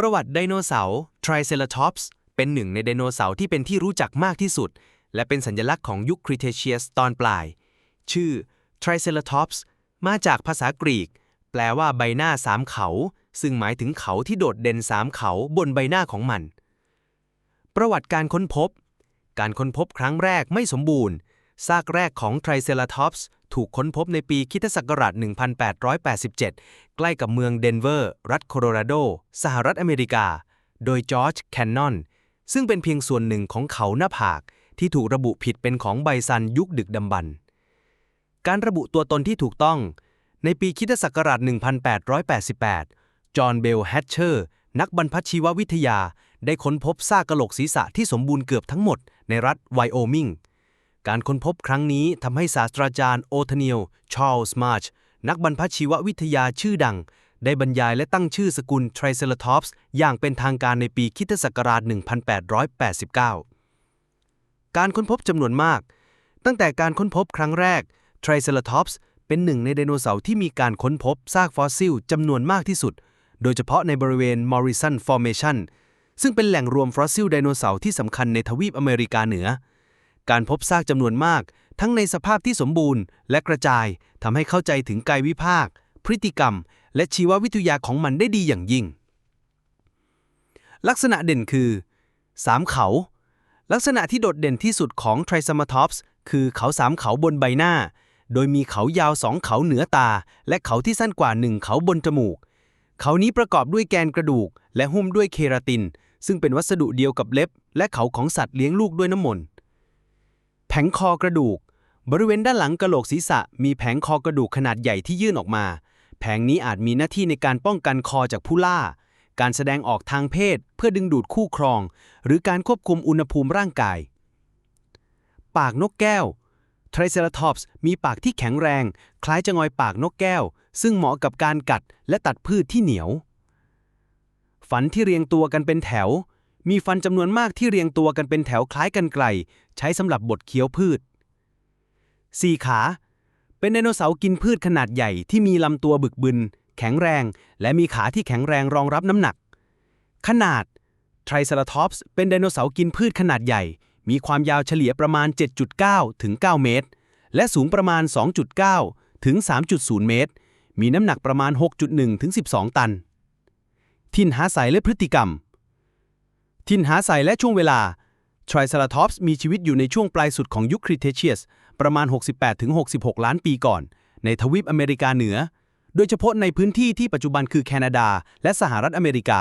ประวัติไดโนเสาร์ Triceratops เป็นหนึ่งในไดโนเสาร์ที่เป็นที่รู้จักมากที่สุด และเป็นสัญลักษณ์ของยุค Cretaceous ตอนปลาย ชื่อ Triceratops มาจากภาษากรีก แปลว่าใบหน้าสามเขา ซึ่งหมายถึงเขาที่โดดเด่นสามเขาบนใบหน้าของมัน ประวัติการค้นพบ การค้นพบครั้งแรกไม่สมบูรณ์ซากแรกของ Triceratops ถูกค้นพบในปีคริสตศักราช 1887 ใกล้กับเมืองเดนเวอร์ รัฐโคโลราโด สหรัฐอเมริกา โดยจอร์จแคนนอน ซึ่งเป็นเพียงส่วนหนึ่งของเขาหน้าผาก ที่ถูกระบุผิดเป็นของไบซันยุคดึกดำบรรพ์การระบุตัวตนที่ถูกต้อง ในปีคริสตศักราช 1888 จอห์นเบลแฮตเชอร์ นักบรรพชีววิทยาได้ค้นพบซากกะโหลกศีรษะที่สมบูรณ์เกือบทั้งหมดในรัฐไวโอมิง การค้นพบครั้งนี้ทำให้ศาสตราจารย์โอทเนียล ชาร์ลส์มาร์ช นักบรรพชีววิทยาชื่อดัง ได้บรรยายและตั้งชื่อสกุล Triceratops อย่างเป็นทางการในปีคิศักราช 1889 การค้นพบจำนวนมาก ตั้งแต่การค้นพบครั้งแรก Triceratops เป็นหนึ่งในไดโนเสาร์ที่มีการค้นพบซากฟอสซิลจำนวนมากที่สุด โดยเฉพาะในบริเวณ Morrison Formation ซึ่งเป็นแหล่งรวมฟอสซิลไดโนเสาร์ที่สำคัญในทวีปอเมริกาเหนือ การพบซากจำนวนมาก ทั้งในสภาพที่สมบูรณ์ และกระจายทำให้เข้าใจถึงกายวิภาค พฤติกรรม และชีววิทยาของมันได้ดีอย่างยิ่ง ลักษณะเด่นคือ3เขา ลักษณะที่โดดเด่นที่สุดของ Triceratops คือเขาสามเขาบนใบหน้า โดยมีเขายาวสองเขาเหนือตา และเขาที่สั้นกว่าหนึ่งเขาบนจมูก เขานี้ประกอบด้วยแกนกระดูก และหุ้มด้วยเคราติน ซึ่งเป็นวัสดุเดียวกับเล็บ และเขาของสัตว์เลี้ยงลูกด้วยน้ำมนต์ งคอกระดูก บริเวณด้านหลังกระโหลกศีรษะ มีแผงคอกระดูกขนาดใหญ่ที่ยื่นออกมา แผงนี้อาจมีหน้าที่ในการป้องกันคอจากผู้ล่า การแสดงออกทางเพศเพื่อดึงดูดคู่ครอง หรือการควบคุมอุณหภูมิร่างกาย ปากนกแก้ว Triceratops มีปากที่แข็งแรง คล้ายจะงอยปากนกแก้ว ซึ่งเหมาะกับการกัดและตัดพืชที่เหนียวฟันที่เรียงตัวกันเป็นแถว มีฟันจำนวนมากที่เรียงตัวกันเป็นแถวคล้ายกันไกล ใช้สำหรับบดเคี้ยวพืช 4 ขา เป็นไดโนเสาร์กินพืชขนาดใหญ่ที่มีลำตัวบึกบึน แข็งแรง และมีขาที่แข็งแรงรองรับน้ำหนัก ขนาด Triceratops เป็นไดโนเสาร์กินพืชขนาดใหญ่ มีความยาวเฉลี่ยประมาณ 7.9 ถึง 9 เมตร และสูงประมาณ 2.9 ถึง 3.0 เมตร มีน้ำหนักประมาณ 6.1 ถึง 12 ตันถิ่นหาใสและพฤติกรรม ถิ่นหาใสและช่วงเวลาทริเซราทอปส์มีชีวิตอยู่ในช่วงปลายสุดของยุคคริเทเชียส ประมาณ 68-66 ล้านปีก่อน ในทวีปอเมริกาเหนือ โดยเฉพาะในพื้นที่ที่ปัจจุบันคือแคนาดา และสหรัฐอเมริกา